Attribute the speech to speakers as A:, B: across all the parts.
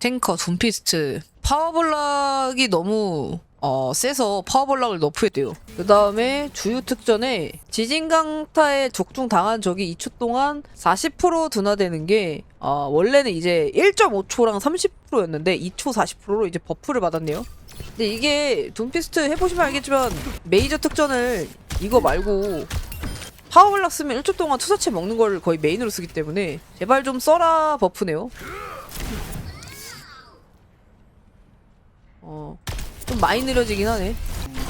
A: 탱커 둠피스트 파워블락이 너무 어 세서 파워블락을 너프했대요. 그 다음에 주요 특전에 지진강타에 적중 당한 적이 2초 동안 40% 둔화되는 게 어, 원래는 이제 1.5초랑 30%였는데 2초 40%로 이제 버프를 받았네요. 근데 이게 둠피스트 해보시면 알겠지만 메이저 특전을 이거 말고 파워블락 쓰면 1초 동안 투사체 먹는 걸 거의 메인으로 쓰기 때문에 제발 좀 써라 버프네요. 어, 좀 많이 느려지긴 하네.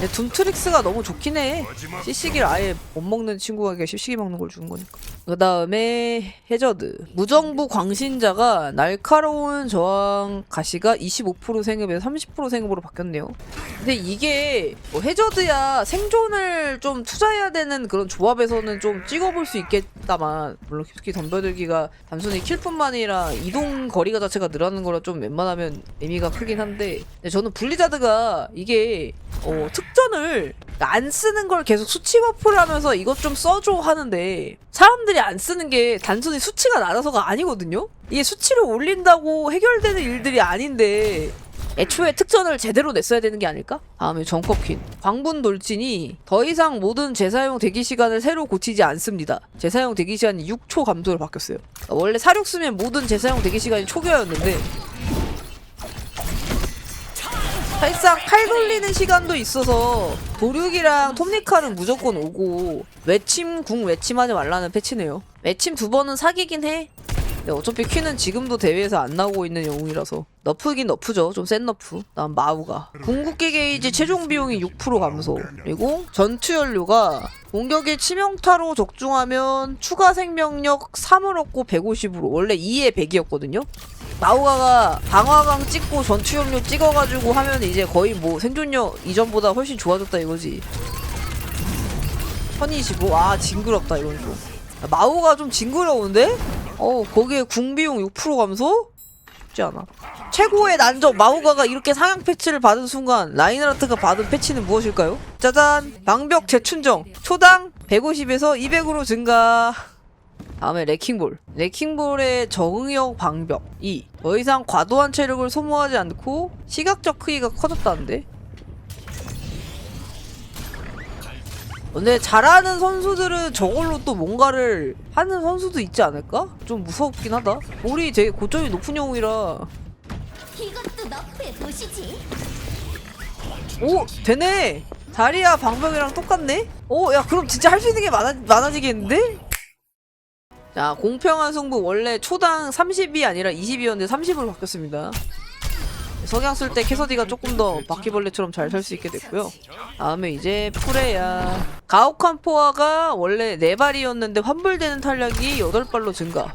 A: 근데 둠트릭스가 너무 좋긴 해. CC기를 아예 못 먹는 그냥 CC기 먹는 걸 주는 거니까. 그 다음에 해저드. 무정부 광신자가 날카로운 저항 가시가 25% 생급에서 30% 생급으로 바뀌었네요. 근데 이게 뭐 해저드야 생존을 좀 투자해야 되는 그런 조합에서는 좀 찍어볼 수 있겠다만 물론 깊숙이 덤벼들기가 단순히 킬뿐만 아니라 이동 거리가 자체가 늘어나는 거라 좀 웬만하면 의미가 크긴 한데 근데 저는 블리자드가 이게 어, 특전을 안 쓰는 걸 계속 수치 버프를 하면서 이것 좀 써줘 하는데 사람들이 안 쓰는 게 단순히 수치가 낮아서가 아니거든요? 이게 수치를 올린다고 해결되는 일들이 아닌데 애초에 특전을 제대로 냈어야 되는 게 아닐까? 다음에 정커퀸. 광분 돌진이 더 이상 모든 재사용 대기 시간을 새로 고치지 않습니다. 재사용 대기 시간이 6초 감소로 바뀌었어요. 원래 사륙 쓰면 모든 재사용 대기 시간이 초기화였는데 사실상 칼 돌리는 시간도 있어서 도륙이랑 톱니칼은 무조건 오고 외침 궁 외침하지 말라는 패치네요. 외침 두 번은 사기긴 해. 근데 어차피 퀸은 지금도 대회에서 안 나오고 있는 영웅이라서 너프긴 너프죠. 좀 센 너프. 다음 마우가 궁극기 게이지 최종 비용이 6% 감소. 그리고 전투 연료가 공격에 치명타로 적중하면 추가 생명력 3을 얻고 150으로 원래 2에 100이었거든요. 마우가가 방화강 찍고 전투 연료 찍어가지고 하면 이제 거의 뭐 생존력 이전보다 훨씬 좋아졌다 이거지. 1025. 아 징그럽다 이건 좀. 아, 마우가 좀 징그러운데? 어 거기에 궁비용 6% 감소? 쉽지 않아. 최고의 난적 마우가가 이렇게 상향 패치를 받은 순간 라인하르트가 받은 패치는 무엇일까요? 짜잔 방벽 재춘정 초당 150에서 200으로 증가 다음에 레킹볼 레킹볼의 적응형 방벽 2. 더 이상 과도한 체력을 소모하지 않고 시각적 크기가 커졌다는데 근데 잘하는 선수들은 저걸로 또 뭔가를 하는 선수도 있지 않을까? 좀 무섭긴 하다. 볼이 되게 고점이 높은 영웅이라
B: 이것도 너프해 보시지.
A: 오 되네. 다리야 방벽이랑 똑같네. 오 야 그럼 진짜 할 수 있는 게 많아 많아지겠는데? 자 공평한 승부 원래 초당 30이 아니라 20이었는데 30으로 바뀌었습니다. 석양 쓸 때 캐서디가 조금 더 바퀴벌레처럼 잘 살 수 있게 됐고요. 다음에 이제 프레야. 가혹한 포화가 원래 4발이었는데 환불되는 탄력이 8발로 증가.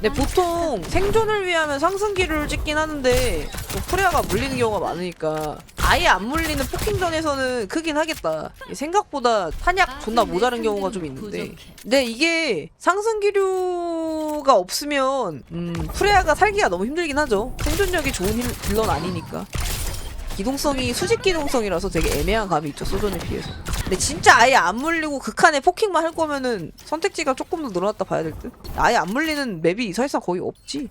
A: 근데 보통 생존을 위하면 상승기를 찍긴 하는데 뭐 프레아가 물리는 경우가 많으니까 아예 안 물리는 포킹전에서는 크긴 하겠다. 생각보다 탄약 존나 모자른 경우가 좀 있는데 근데 이게 상승기류가 없으면 음, 프레아가 살기가 너무 힘들긴 하죠. 생존력이 좋은 힐, 딜러는 아니니까. 기동성이 수직 기동성이라서 되게 애매한 감이 있죠 소전에 비해서. 근데 진짜 아예 안 물리고 극한의 포킹만 할 거면은 선택지가 조금 더 늘어났다 봐야 될 듯. 아예 안 물리는 맵이 사실상 거의 없지.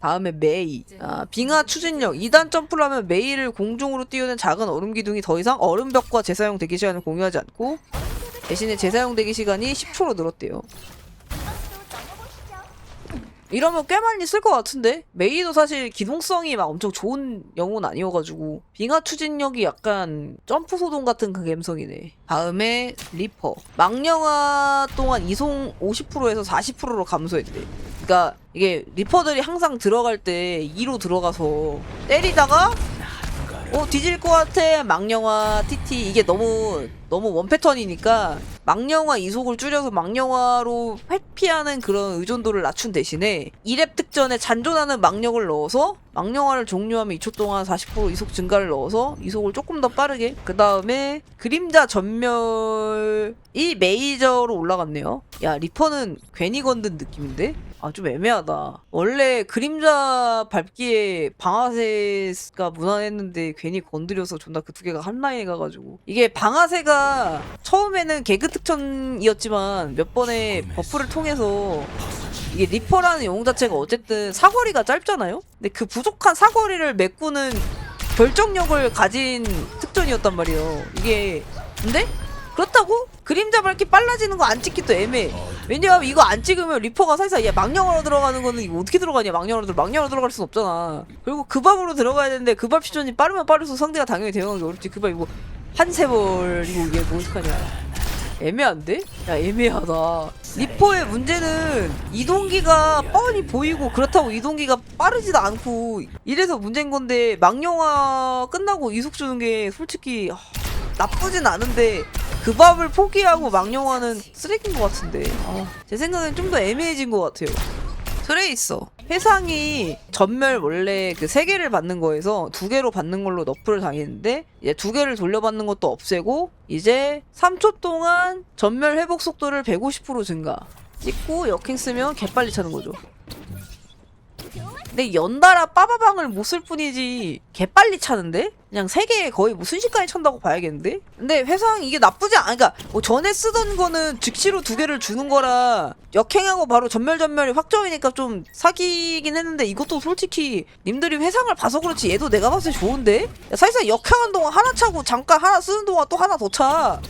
A: 다음에 메이. 아, 빙하 추진력. 2단 점프를 하면 메이를 공중으로 띄우는 작은 얼음 기둥이 더 이상 얼음벽과 재사용 대기 시간을 공유하지 않고 대신에 재사용 대기 시간이 10초로 늘었대요. 이러면 꽤 많이 쓸 것 같은데? 메이도 사실 기동성이 막 엄청 좋은 영웅은 아니어가지고. 빙하 추진력이 약간 점프 소동 같은 그 감성이네. 다음에 리퍼. 망령화 동안 이송 50%에서 40%로 감소했대. 그러니까 이게 리퍼들이 항상 들어갈 때 2로 들어가서 때리다가 어 뒤질 것 같아. 망령화 TT 이게 너무 너무 원 패턴이니까 망령화 이속을 줄여서 망령화로 회피하는 그런 의존도를 낮춘 대신에 2렙 특전에 잔존하는 망령을 넣어서 망령화를 종료하면 2초 동안 40% 이속 증가를 넣어서 이속을 조금 더 빠르게. 그 다음에 그림자 전멸이 메이저로 올라갔네요. 야 리퍼는 괜히 건든 느낌인데 아 좀 애매하다. 원래 그림자 밟기에 방아쇠가 무난했는데 괜히 건드려서 존나 그 두 개가 한 라인에 가가지고 이게 방아쇠가 처음에는 개그 특전이었지만 몇 번의 버프를 통해서 이게 리퍼라는 영웅 자체가 어쨌든 사거리가 짧잖아요? 근데 그 부족한 사거리를 메꾸는 결정력을 가진 특전이었단 말이에요. 이게 근데 그렇다고 그림자 밝기 빨라지는 거 안 찍기도 애매해. 왜냐하면 이거 안 찍으면 리퍼가 사실상 얘 망령으로 들어가는 거는 이거 어떻게 들어가냐 망령으로 들어 망령으로 들어갈 순 없잖아. 그리고 그 밥으로 들어가야 되는데 그 밥 시전이 빠르면 빠를수록 상대가 당연히 대응하기 어렵지. 그 밥 이거 한세 벌이고 이게 뭔식하냐 애매한데? 야 애매하다. 리퍼의 문제는 이동기가 뻔히 보이고 그렇다고 이동기가 빠르지도 않고 이래서 문제인 건데 망령화 끝나고 이속 주는 게 솔직히 하, 나쁘진 않은데 그 밥을 포기하고 망령화는 쓰레기인 것 같은데. 아, 제 생각엔 좀 더 애매해진 것 같아요. 트레이서 회상이 전멸 원래 그 세 개를 받는 거에서 두 개로 받는 걸로 너프를 당했는데 이제 두 개를 돌려받는 것도 없애고 이제 3초 동안 전멸 회복 속도를 150% 증가. 찍고 역행 쓰면 개빨리 차는 거죠 근데 연달아 빠바방을 못 쓸 뿐이지 개빨리 차는데? 그냥 세 개 거의 뭐 순식간에 찬다고 봐야겠는데? 근데 회상 이게 나쁘지 않아 그니까 뭐 전에 쓰던 거는 즉시로 두 개를 주는 거라 역행하고 바로 전멸 전멸이 확정이니까 좀 사기긴 했는데 이것도 솔직히 님들이 회상을 봐서 그렇지 얘도 내가 봤을 때 좋은데? 야, 사실상 역행한 동안 하나 차고 잠깐 하나 쓰는 동안 또 하나 더 차.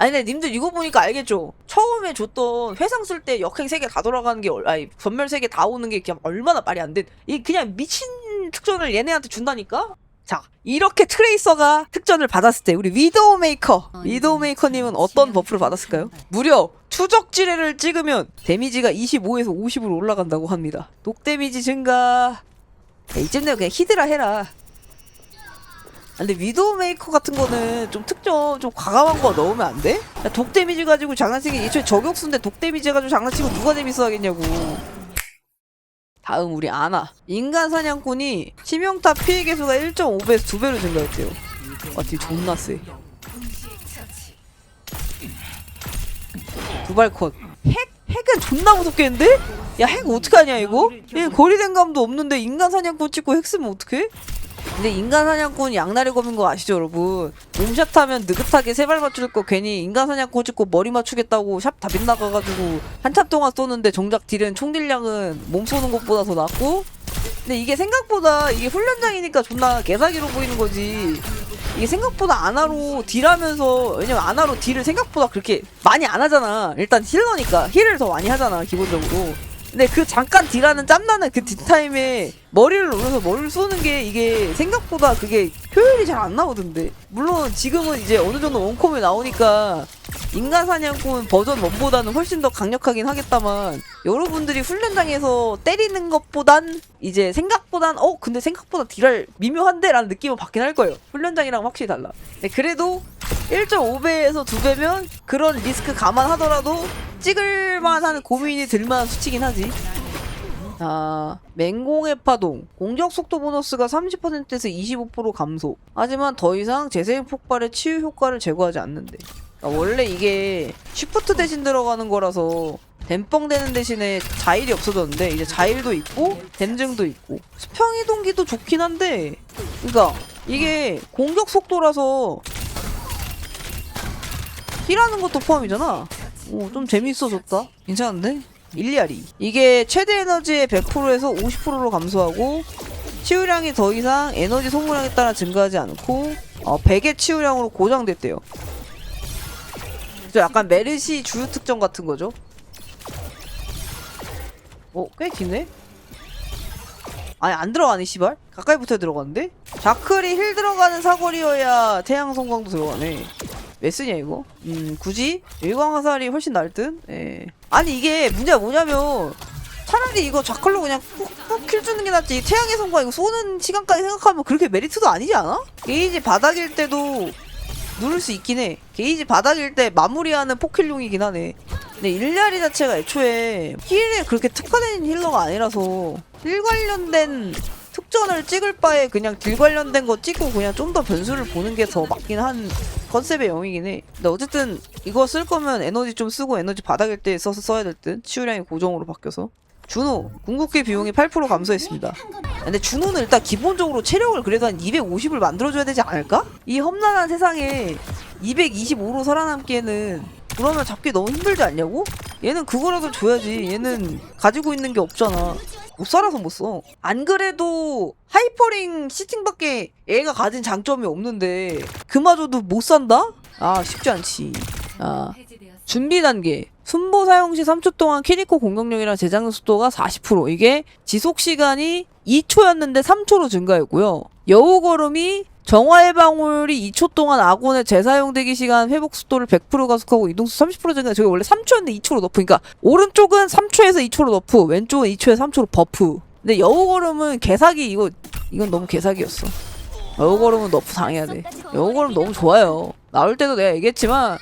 A: 아니 근데 님들 이거 보니까 알겠죠? 처음에 줬던 회상 쓸 때 역행 세개다 돌아가는 게 얼- 아니 전멸 세개다 오는 게 그냥 얼마나 말이 안 돼. 이 그냥 미친 특전을 얘네한테 준다니까? 자 이렇게 트레이서가 특전을 받았을 때 우리 위도우 메이커 위도우 메이커님은 어떤 버프를 받았을까요? 무려 추적 지뢰를 찍으면 데미지가 25에서 50으로 올라간다고 합니다. 독 데미지 증가. 야, 이쯤 되면 그냥 히드라 해라. 아, 근데 위도우 메이커 같은 거는 좀 특정 좀 과감한 거 넣으면 안 돼? 야, 독 데미지 가지고 장난치기 애초에 저격수인데 독 데미지 가지고 장난치고 누가 재밌어 하겠냐고 다음 우리 아나 인간 사냥꾼이 치명타 피해 개수가 1.5배에서 2배로 증가했대요 와뒤 존나 세 두발컷 핵? 핵은 존나 무섭겠는데? 야 핵 어떡하냐 이거? 얘 거리된 감도 없는데 인간 사냥꾼 찍고 핵 쓰면 어떡해? 근데 인간 사냥꾼 양날의 검인 거 아시죠 여러분? 몸샷 하면 느긋하게 세 발 맞출 거 괜히 인간 사냥꾼 찍고 머리 맞추겠다고 샵 다 빗나가가지고 한참 동안 쏘는데 정작 딜은 총 딜량은 몸 쏘는 것보다 더 낫고? 근데 이게 생각보다 이게 훈련장이니까 존나 개사기로 보이는 거지. 이게 생각보다 아나로 딜하면서 왜냐면 아나로 딜을 생각보다 그렇게 많이 안 하잖아. 일단 힐러니까 힐을 더 많이 하잖아 기본적으로 근데 그 잠깐 딜하는 짬나는 그 딜타임에 머리를 올려서 머리를 쏘는 게 이게 생각보다 그게 효율이 잘 안 나오던데. 물론 지금은 이제 어느 정도 원콤에 나오니까 인간 사냥꾼 버전 1보다는 훨씬 더 강력하긴 하겠다만 여러분들이 훈련장에서 때리는 것보단 이제 생각보단 어 근데 생각보다 딜할 미묘한데 라는 느낌을 받긴 할 거예요 훈련장이랑 확실히 달라 네, 그래도 1.5배에서 2배면 그런 리스크 감안하더라도 찍을만 하는 고민이 들만한 수치긴 하지 자, 맹공의 파동. 공격 속도 보너스가 30%에서 25% 감소. 하지만 더 이상 재생 폭발의 치유 효과를 제거하지 않는데. 그러니까 원래 이게 쉬프트 대신 들어가는 거라서 댐뻥 되는 대신에 자일이 없어졌는데 이제 자일도 있고 댐증도 있고 수평 이동기도 좋긴 한데 그러니까 이게 공격 속도라서 힐하는 것도 포함이잖아. 오, 좀 재밌어졌다. 괜찮은데? 일리아리. 이게 최대 에너지의 100%에서 50%로 감소하고 치유량이 더 이상 에너지 소모량에 따라 증가하지 않고 어, 100의 치유량으로 고정됐대요. 저 약간 메르시 주요 특정 같은 거죠. 어, 꽤 기네? 아니 안 들어가네 씨발 가까이 붙어 들어갔는데 자클이 힐 들어가는 사거리여야 태양 성광도 들어가네 왜 쓰냐 이거? 음 굳이 일광 화살이 훨씬 나을 듯? 예. 아니 이게 문제가 뭐냐면 차라리 이거 자클로 그냥 푹푹킬 주는 게 낫지 태양의 성광 이거 쏘는 시간까지 생각하면 그렇게 메리트도 아니지 않아? 게이지 바닥일 때도 누를 수 있긴 해 게이지 바닥일 때 마무리하는 포킬용이긴 하네 근데 일리아리 자체가 애초에 힐에 그렇게 특화된 힐러가 아니라서 힐 관련된 특전을 찍을 바에 그냥 딜 관련된 거 찍고 그냥 좀 더 변수를 보는 게 더 맞긴 한 컨셉의 영이긴 해. 근데 어쨌든 이거 쓸 거면 에너지 좀 쓰고 에너지 바닥일 때 써서 써야 될 듯. 치유량이 고정으로 바뀌어서. 준호 궁극기 비용이 8% 감소했습니다. 근데 준호는 일단 기본적으로 체력을 그래도 한 250을 만들어줘야 되지 않을까? 이 험난한 세상에 225로 살아남기에는 그러면 잡기 너무 힘들지 않냐고? 얘는 그거라도 줘야지. 얘는 가지고 있는 게 없잖아. 못 살아서 못 써. 안 그래도 하이퍼링 시팅밖에 얘가 가진 장점이 없는데 그마저도 못 산다? 아 쉽지 않지. 아 준비 단계. 순보 사용 시 3초 동안 키리코 공격력이랑 재장전 속도가 40% 이게 지속 시간이 2초였는데 3초로 증가했고요. 여우 걸음이 정화의 방울이 2초 동안 아군의 재사용 대기 시간 회복 속도를 100% 가속하고 이동수 30% 증가. 저게 원래 3초였는데 2초로 너프. 그러니까 오른쪽은 3초에서 2초로 너프, 왼쪽은 2초에서 3초로 버프. 근데 여우 걸음은 개사기 이거 이건 너무 개사기였어. 여우 걸음은 너프 당해야 돼. 여우 걸음 너무 좋아요. 나올 때도 내가 얘기했지만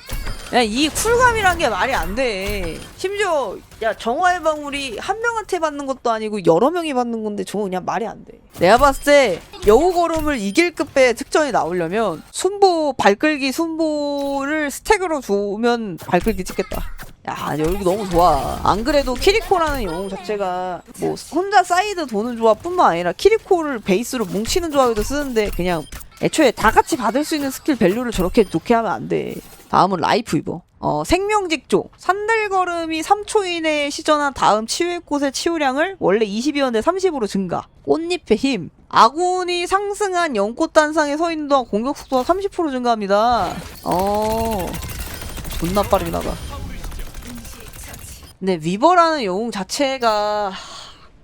A: 야, 이 쿨감이란 게 말이 안 돼. 심지어, 야, 정화의 방울이 한 명한테 받는 것도 아니고 여러 명이 받는 건데 저거 그냥 말이 안 돼. 내가 봤을 때 여우 걸음을 이길 급의 특전이 나오려면 순보, 발끌기 순보를 스택으로 주면 발끌기 찍겠다. 야, 여기 너무 좋아. 안 그래도 키리코라는 영웅 자체가 뭐 혼자 사이드 도는 조합뿐만 아니라 키리코를 베이스로 뭉치는 조합에도 쓰는데 그냥 애초에 다 같이 받을 수 있는 스킬 밸류를 저렇게 좋게 하면 안 돼. 다음은 라이프 이버. 어, 생명직조. 산들걸음이 3초 이내에 시전한 다음 치유의 꽃의 치유량을 원래 20이었는데 30으로 증가. 꽃잎의 힘. 아군이 상승한 연꽃 단상에 서 있는 동안 공격 속도가 30% 증가합니다. 어, 존나 빠르게 나가. 근데 위버라는 영웅 자체가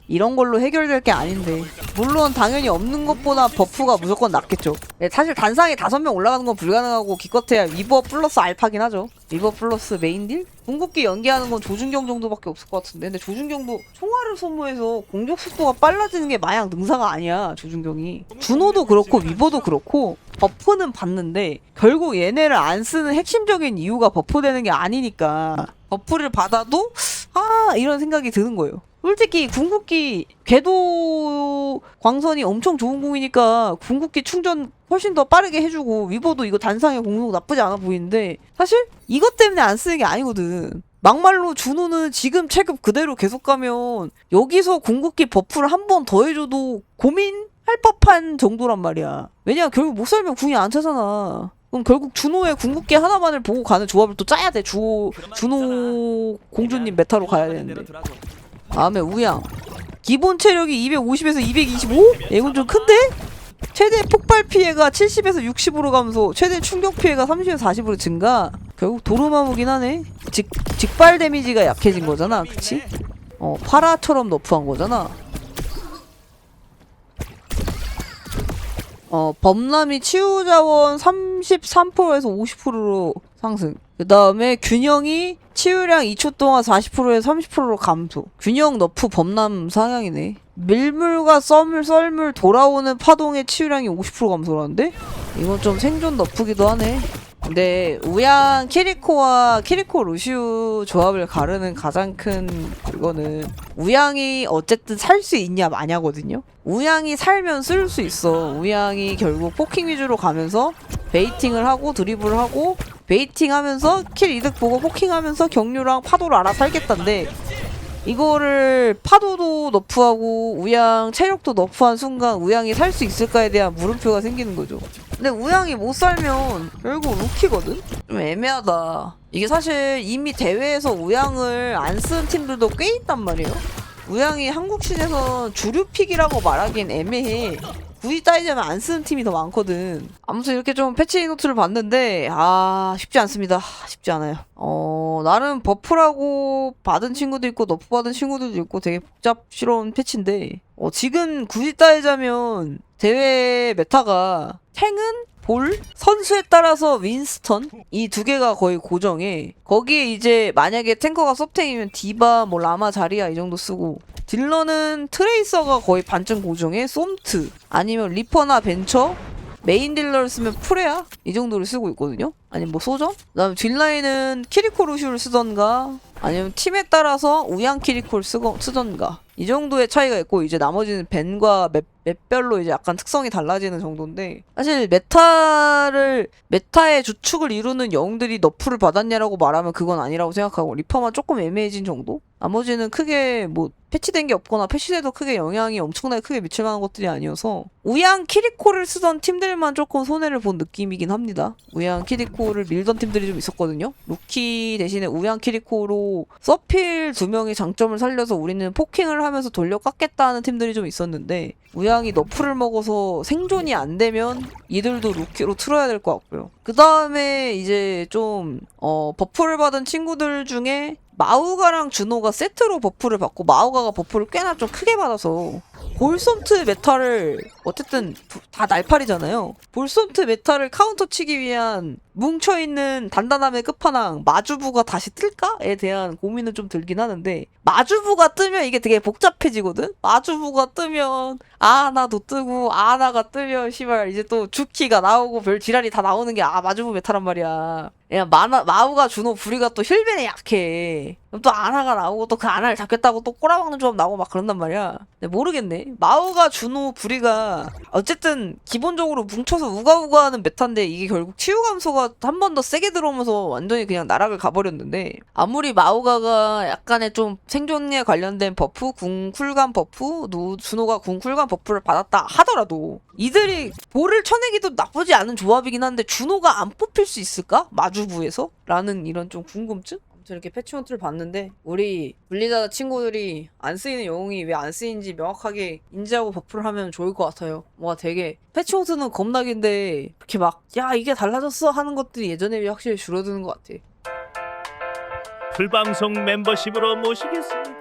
A: 이런 걸로 해결될 게 아닌데. 물론 당연히 없는 것보다 버프가 무조건 낫겠죠. 네, 사실 단상에 다섯 명 올라가는 건 불가능하고 기껏해야 위버 플러스 알파긴 하죠. 위버 플러스 메인딜? 궁극기 연기하는 건 조준경 정도밖에 없을 것 같은데. 근데 조준경도 총알을 소모해서 공격 속도가 빨라지는 게 마냥 능사가 아니야 조준경이. 준호도 그렇고 위버도 그렇고 버프는 받는데 결국 얘네를 안 쓰는 핵심적인 이유가 버프되는 게 아니니까 버프를 받아도 아 이런 생각이 드는 거예요 솔직히 궁극기 궤도 광선이 엄청 좋은 궁이니까 궁극기 충전 훨씬 더 빠르게 해주고 위버도 이거 단상의 공속 나쁘지 않아 보이는데 사실 이것 때문에 안 쓰는 게 아니거든. 막말로 준호는 지금 체급 그대로 계속 가면 여기서 궁극기 버프를 한 번 더 해줘도 고민 할 법한 정도란 말이야. 왜냐 결국 못 살면 궁이 안 차잖아. 그럼 결국 준호의 궁극기 하나만을 보고 가는 조합을 또 짜야 돼. 주 준호 공주님 메타로 가야 되는데. 다음에 우양 기본 체력이 250에서 225? 이건 좀 큰데? 최대 폭발 피해가 70에서 60으로 감소 최대 충격 피해가 30에서 40으로 증가 결국 도루마무긴 하네 직, 직발 데미지가 약해진 거잖아 그치? 어 파라처럼 너프한 거잖아 어 범람이 치유 자원 33%에서 50%로 상승 그 다음에 균형이 치유량 2초 동안 40%에서 30%로 감소. 균형 너프 범람 상향이네. 밀물과 썰물, 썰물 돌아오는 파동의 치유량이 50% 감소라는데? 이건 좀 생존 너프기도 하네. 근데 우양 키리코와 키리코 루시우 조합을 가르는 가장 큰 그거는 우양이 어쨌든 살 수 있냐 마냐거든요. 우양이 살면 쓸 수 있어. 우양이 결국 포킹 위주로 가면서 베이팅을 하고 드리블을 하고 베이팅 하면서 킬 이득 보고 포킹하면서 경류랑 파도를 알아서 살겠다는데 이거를 파도도 너프하고 우양 체력도 너프한 순간 우양이 살 수 있을까에 대한 물음표가 생기는 거죠. 근데 우양이 못 살면 결국 루키거든? 좀 애매하다. 이게 사실 이미 대회에서 우양을 안 쓰는 팀들도 꽤 있단 말이에요. 우양이 한국신에서 주류 픽이라고 말하기엔 애매해. 굳이 따지자면 안 쓰는 팀이 더 많거든. 아무튼 이렇게 좀 패치 노트를 봤는데, 아, 쉽지 않습니다. 쉽지 않아요. 어, 나름 버프라고 받은 친구도 있고, 너프 받은 친구들도 있고, 되게 복잡스러운 패치인데, 어, 지금 굳이 따지자면, 대회 메타가, 탱은 볼 선수에 따라서 윈스턴 이 두 개가 거의 고정해 거기에 이제 만약에 탱커가 섭탱이면 디바 뭐 라마 자리야 이 정도 쓰고 딜러는 트레이서가 거의 반쯤 고정해 솜트 아니면 리퍼나 벤처? 메인 딜러를 쓰면 프레야 이 정도를 쓰고 있거든요? 아니면 뭐 소전 그다음 뒷라인은 키리코 루슈를 쓰던가? 아니면 팀에 따라서 우양 키리코를 쓰던가 이 정도의 차이가 있고 이제 나머지는 벤과 맵, 맵별로 이제 약간 특성이 달라지는 정도인데 사실 메타를 메타의 주축을 이루는 영웅들이 너프를 받았냐라고 말하면 그건 아니라고 생각하고 리퍼만 조금 애매해진 정도? 나머지는 크게 뭐 패치된 게 없거나 패치돼도 크게 영향이 엄청나게 크게 미칠 만한 것들이 아니어서 우양 키리코를 쓰던 팀들만 조금 손해를 본 느낌이긴 합니다. 우양 키리코를 밀던 팀들이 좀 있었거든요. 루키 대신에 우양 키리코로 서필 두 명의 장점을 살려서 우리는 포킹을 하면서 돌려 깎겠다는 팀들이 좀 있었는데 우양이 너프를 먹어서 생존이 안 되면 이들도 루키로 틀어야 될 것 같고요. 그 다음에 이제 좀 어, 버프를 받은 친구들 중에 마우가랑 준호가 세트로 버프를 받고 마우가가 버프를 꽤나 좀 크게 받아서 볼솜트 메타를 어쨌든 부- 다 날팔이잖아요. 볼솜트 메타를 카운터 치기 위한 뭉쳐있는 단단함의 끝판왕 마주부가 다시 뜰까에 대한 고민은 좀 들긴 하는데 마주부가 뜨면 이게 되게 복잡해지거든? 마주부가 뜨면 아나도 뜨고 아나가 뜨면 시발 이제 또 주키가 나오고 별 지랄이 다 나오는 게 아 마주부 메타란 말이야. 야 마나 마우가 준호 부리가 또 힐벤에 약해. 그럼 또 아나가 나오고 또 그 아나를 잡겠다고 또 꼬라박는 조합 나오고 막 그런단 말이야. 모르겠네. 마우가 준호 부리가 어쨌든 기본적으로 뭉쳐서 우가우가하는 메타인데 이게 결국 치유 감소가 한 번 더 세게 들어오면서 완전히 그냥 나락을 가버렸는데 아무리 마우가가 약간의 좀 생존에 관련된 버프, 궁 쿨감 버프, 노, 준호가 궁 쿨감 버프를 받았다 하더라도 이들이 볼을 쳐내기도 나쁘지 않은 조합이긴 한데 준호가 안 뽑힐 수 있을까? 마주부에서? 라는 이런 좀 궁금증? 아무튼 이렇게 패치노트를 봤는데 우리 분리자 친구들이 안 쓰이는 영웅이 왜 안 쓰이는지 명확하게 인지하고 버프를 하면 좋을 것 같아요. 뭔가 되게 패치노트는 겁나긴데 이렇게 막 야 이게 달라졌어 하는 것들이 예전에 비해 확실히 줄어드는 것 같아.
C: 풀방송 멤버십으로 모시겠습니다.